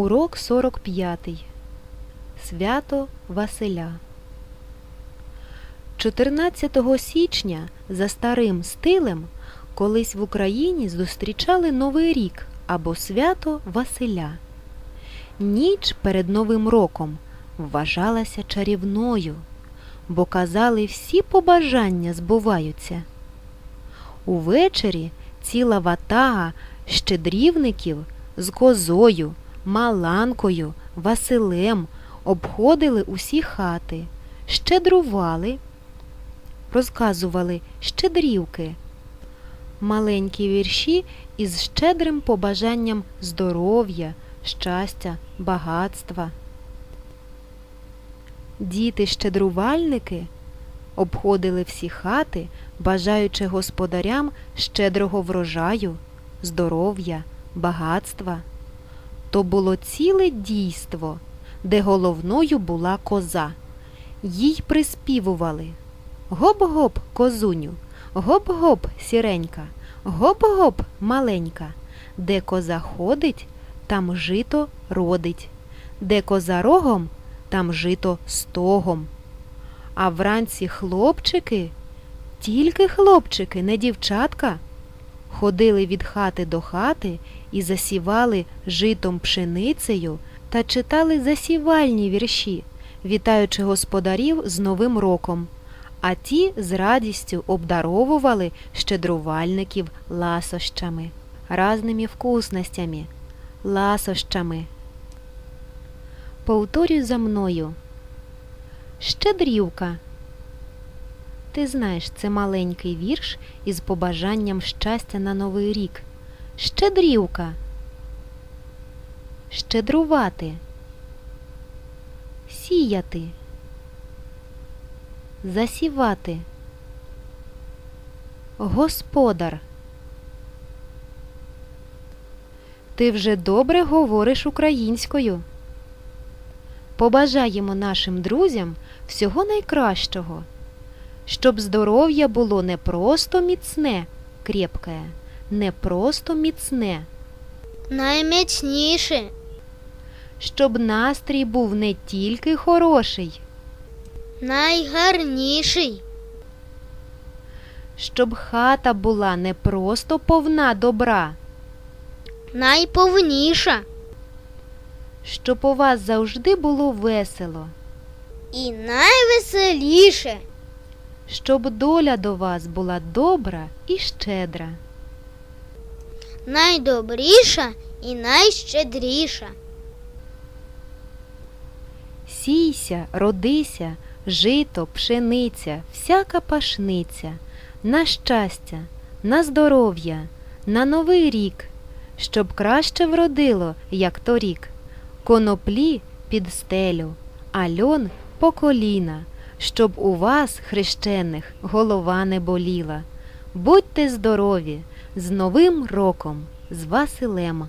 Урок 45. Свято Василя. 14 січня за старим стилем колись в Україні зустрічали Новий рік або свято Василя. Ніч перед Новим роком вважалася чарівною, бо казали всі побажання збуваються. Увечері ціла ватага щедрівників з козою, маланкою, Василем обходили усі хати, щедрували, розказували щедрівки, маленькі вірші із щедрим побажанням здоров'я, щастя, багатства. Діти-щедрувальники обходили всі хати, бажаючи господарям щедрого врожаю, здоров'я, багатства. То було ціле дійство, де головною була коза. Їй приспівували Гоп-гоп, козуню, гоп-гоп, сіренька, гоп-гоп, маленька. Де коза ходить, там жито родить, де коза рогом, там жито стогом. А вранці хлопчики, тільки хлопчики, не дівчатка, ходили від хати до хати і засівали житом пшеницею та читали засівальні вірші, вітаючи господарів з Новим роком, а ті з радістю обдаровували щедрувальників ласощами, разними вкусностями, ласощами. Повторюй за мною. Щедрівка. Ти знаєш, це маленький вірш із побажанням щастя на Новий рік. Щедрівка. Щедрувати. Сіяти. Засівати. Господар. Ти вже добре говориш українською. Побажаємо нашим друзям всього найкращого, щоб здоров'я було не просто міцне, крепке, не просто міцне, Найміцніше, щоб настрій був не тільки хороший, найгарніший, щоб хата була не просто повна добра, найповніша. Щоб у вас завжди було весело, і найвеселіше. Щоб доля до вас була добра і щедра. найдобріша і найщедріша. Сійся, родися, жито, пшениця, всяка пашниця, на щастя, на здоров'я, на новий рік, щоб краще вродило, як торік, коноплі під стелю, а льон по коліна, щоб у вас, хрещених, голова не боліла. Будьте здорові, з Новим роком, з Василем.